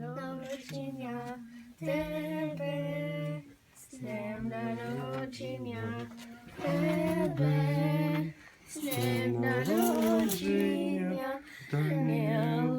народження тебе, з днем народження тебе, з днем народження, Данила,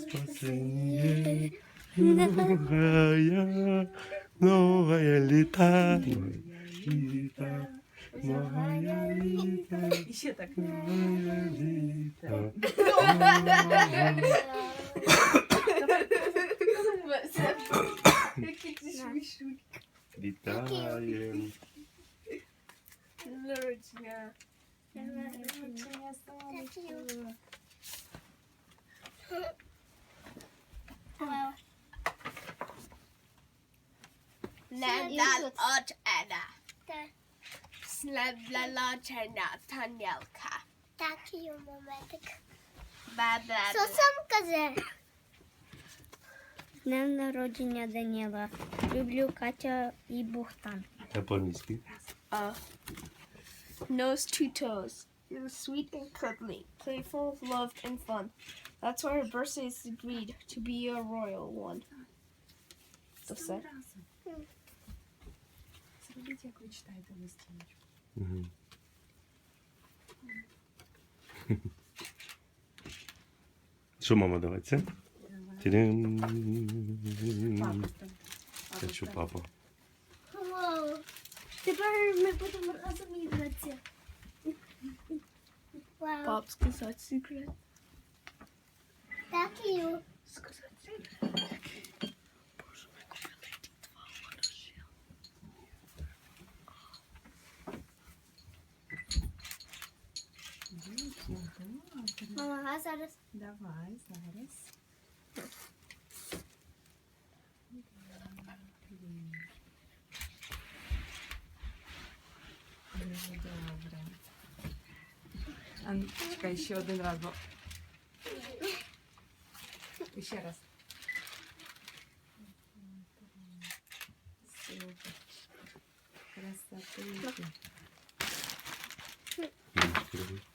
спасение, новая, новая літа, літа, новая літа, ще так. новая літа. Які ти смішні. Вітаєм. Народження. Народження сонечко. Народження. Народження Танялка. Такий моментик. Баба. Що сам казав? З Днем народження Даніла. Люблю Катя і Богдан. Я по-англійськи. Uh, nose to toes. You're sweet and cuddly, playful, loved, and fun. That's why our birthday is agreed to be a royal one. So sad. Зробіть, як ви читаєте листівочку. Угу. Що мама давай це? Став. Це що папа? Вау. Тепер ми будемо разом ігратися. Вау. Pop, сказать секрет. Такий. Сказать секрет. Боже, ми купили ті два ворожі. Мама, а зараз Давай, зараз. Дуже добре. А, ну, чекай, ще один раз, бо... Ще раз. Супер. Красотульки.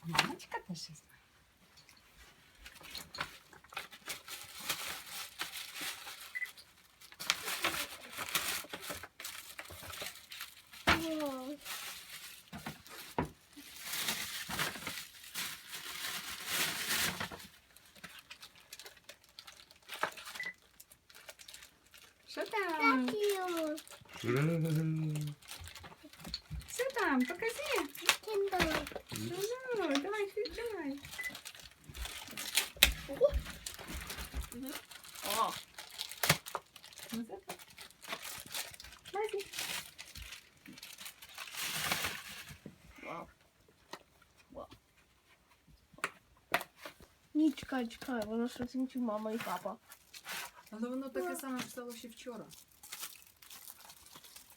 Мамочка теж щось знає. Вау. Що там? Що там? Покажи. Ну, давай, включай. О, Ну, це так. Вау. Ні, чекай, ж оцінчив мама і папа. Але воно таке саме писало ще вчора.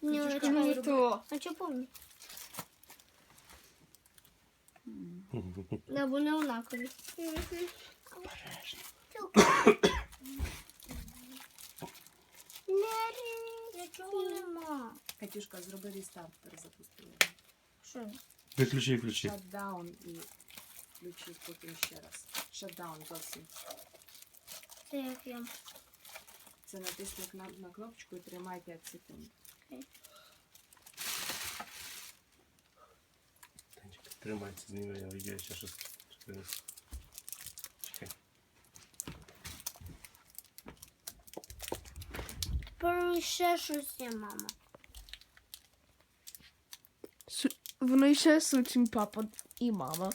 Ні, Хочеш не камеру чую. то. А що помню? Да, вони однакові. Нічого нема. Катюшка, зроби рестарт, перезапусти його. Що? Виключи, включи. Шатдаун і включи потім ще раз. Шатдаун зовсім. Це як я. Це натисніть на, на кнопочку і тримай 5 секунд. Тримайся, зніми, я відео ще щось. Чекай. Тепер ще щось є, мама. Воно ще сучим папа і мама.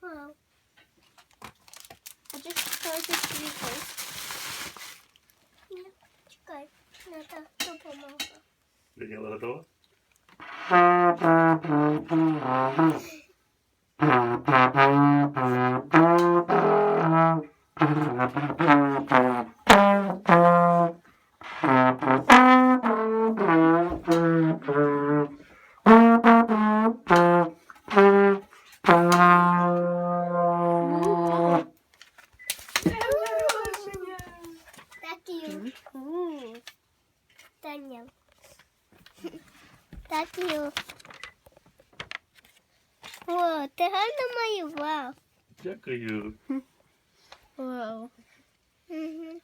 Вау. А ти що це світло? Ні. Це допомога. Даніела готова? Так гарно малював. Дякую. Вау. Угу.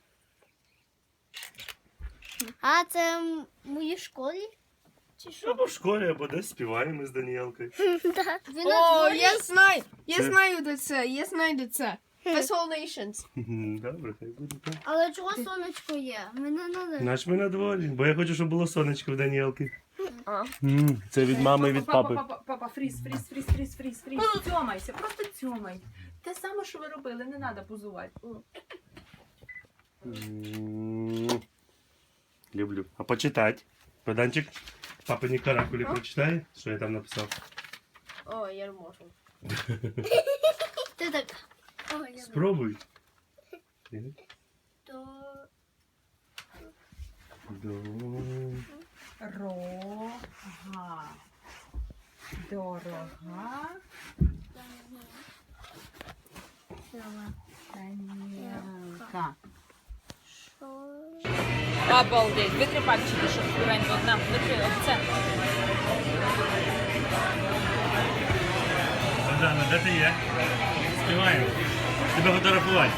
А це в моїй школі? Чи що? Або в школі, або десь співаємо з Даніелкою. Да. Ви О, я знаю! Я Це- знаю, де це, я знаю, де це. Whole Nations. Добре, хай буде так. Але чого сонечко є? Мене не Наш ми на дворі, бо я хочу, щоб було сонечко в Даніелки. А. Це від мами і від папи. Папа, папа, фріз, фріз, фріз, фріз, фріз, фріз. Цьомайся, просто цьомай. Те саме, що ви робили, не треба позувати. М, Люблю. А почитати? Богданчик, папині каракулі прочитає, що я там написав. О, я не можу. Ти так. О, я Спробуй. То... До- Рога. Дорога. Танілка. Обалдеть. Витри пальчики, щоб скоренько одна. Витри оце. Богдана, де ти є? Співаємо. Тебе фотографувати.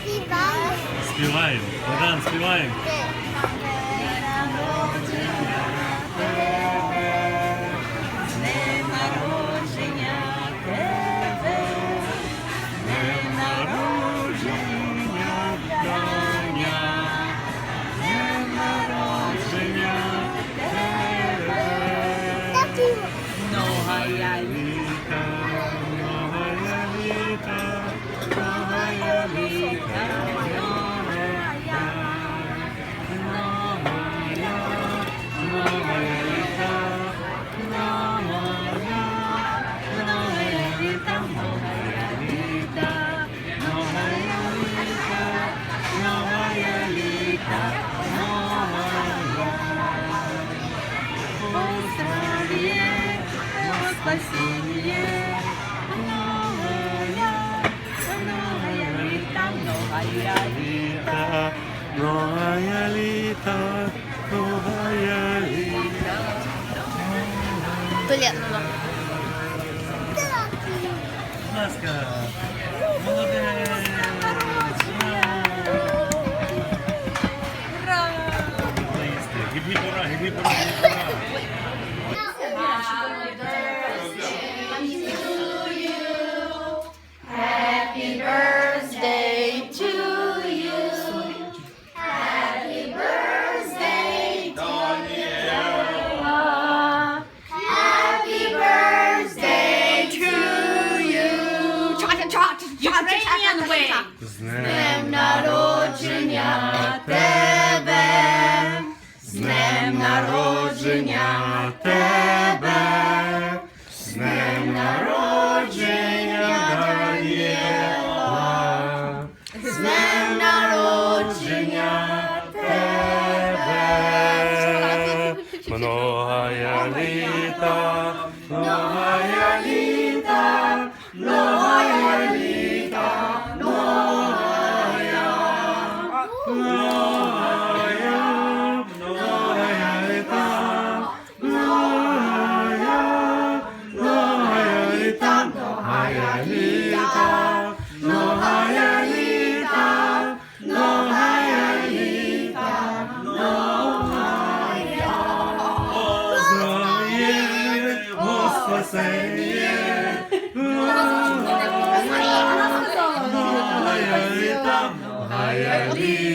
Співали. Співаємо. Богдан, співаємо. Нога я Літа, новая літа, во спасение, новая, літа, новая літа, новая ну. ласка, З днем народження тебе, з днем народження тебе, з днем народження Даніела, з днем народження тебе, многая літа, новая літа,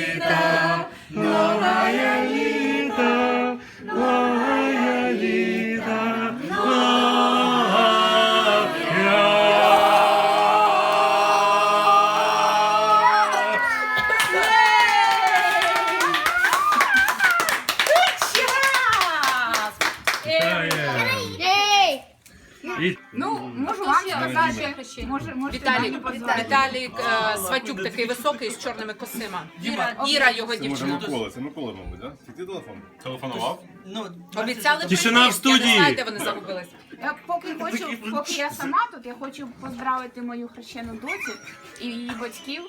Може, може, Віталік, Віталік е, Сватюк такий високий з чорними косима. Іра, Іра його Це може дівчина. Микола, це Микола, мабуть, так? Це ти телефон? Телефонував? Обіцяли Тишина в студії! Я не знаю, де вони загубились. Я поки хочу, поки я сама тут, я хочу поздравити мою хрещену доцю і її батьків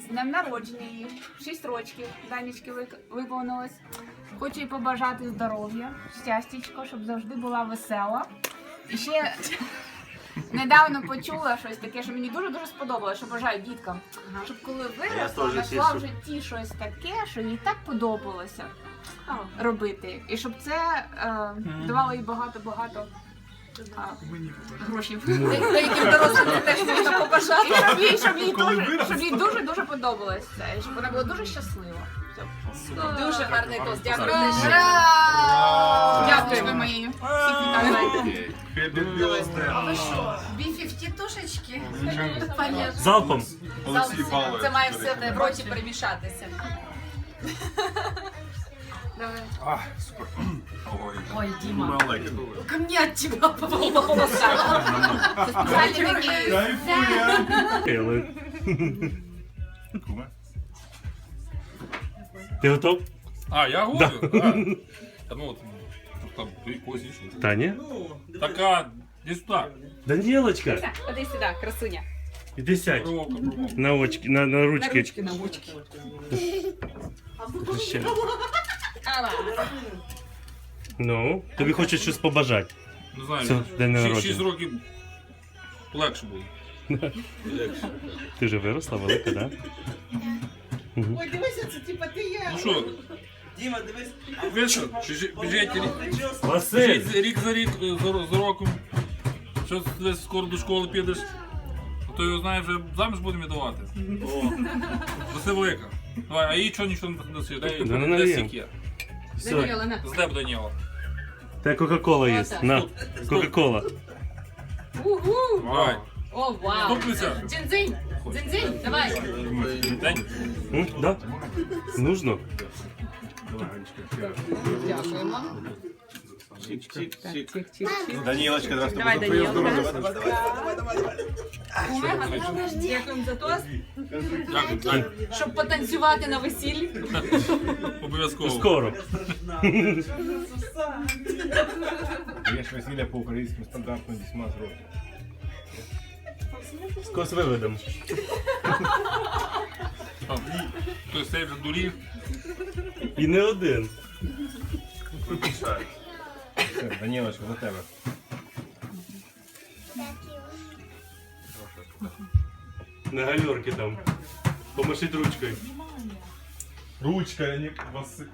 з днем народження її. Шість років Данічки вик- виповнилось. Хочу їй побажати здоров'я, щастячко, щоб завжди була весела. І ще недавно почула щось таке, що мені дуже дуже сподобалося, що бажаю діткам. Щоб коли виросла, знайшла в житті щось таке, що їй так подобалося робити. І щоб це е, давало їй багато-багато а, грошей. Деяким дорослим це теж можна побажати. І щоб їй, щоб їй дуже, щоб їй дуже дуже подобалось це, і щоб вона була дуже щаслива. Дуже гарний тост. Дякую. Дякую ви моєю. Всіх вітаю. Біфі тушечки. Залпом. Олексій. Це має все в роті перемішатися. А, супер. Ой, Ой, Діма. маленький. Ко мне от тебя по волосам. Це спеціальні такі. Куме? Ти готов? А, я говорю? Да. Ну, от, там, ти якось іншого. Таня? Така, іди сюди. Данілочка, Ходи сюди, красуня. іди сядь. Проволока, проволока. На очки, на, на На ручки. ручки, на ручки. Ще. Ну, тобі хочуть щось побажати. Не знаю, Все, день шість- народження. шість років легше було. Ти вже виросла, велика, так? Да? Ой, дивися, це типа ти є. Ну що, Діма, дивись. ви що, біжить, біжить рік, Василь! біжить рік за рік, е, за, за роком. Що десь скоро до школи підеш, А то його знає, вже заміж будемо віддавати. Це велика. Давай, а їй чого нічого не досить? Дай, Да не дай налієм. сік є. Все, Даніла, на. Здеб Даніла. та Кока-Кола є. На, Кока-Кола. Угу. Давай. О, вау. Стукнися. Дзинь-дзинь. Дзинь-дзинь, давай. День. М, Да? Нужно? Дякуємо. Данілочка, давай Давай, Даніла. Дякуємо за тост. Дякую, Щоб потанцювати на весіллі. Обов'язково. Скоро. Є ж весілля по українському стандарту 18 років. Скось виведемо. Хтось цей вже дурів. І не один. Данілочка, за тебе. На гальорки там. Помашіть ручкою. Ручка, я не Василь.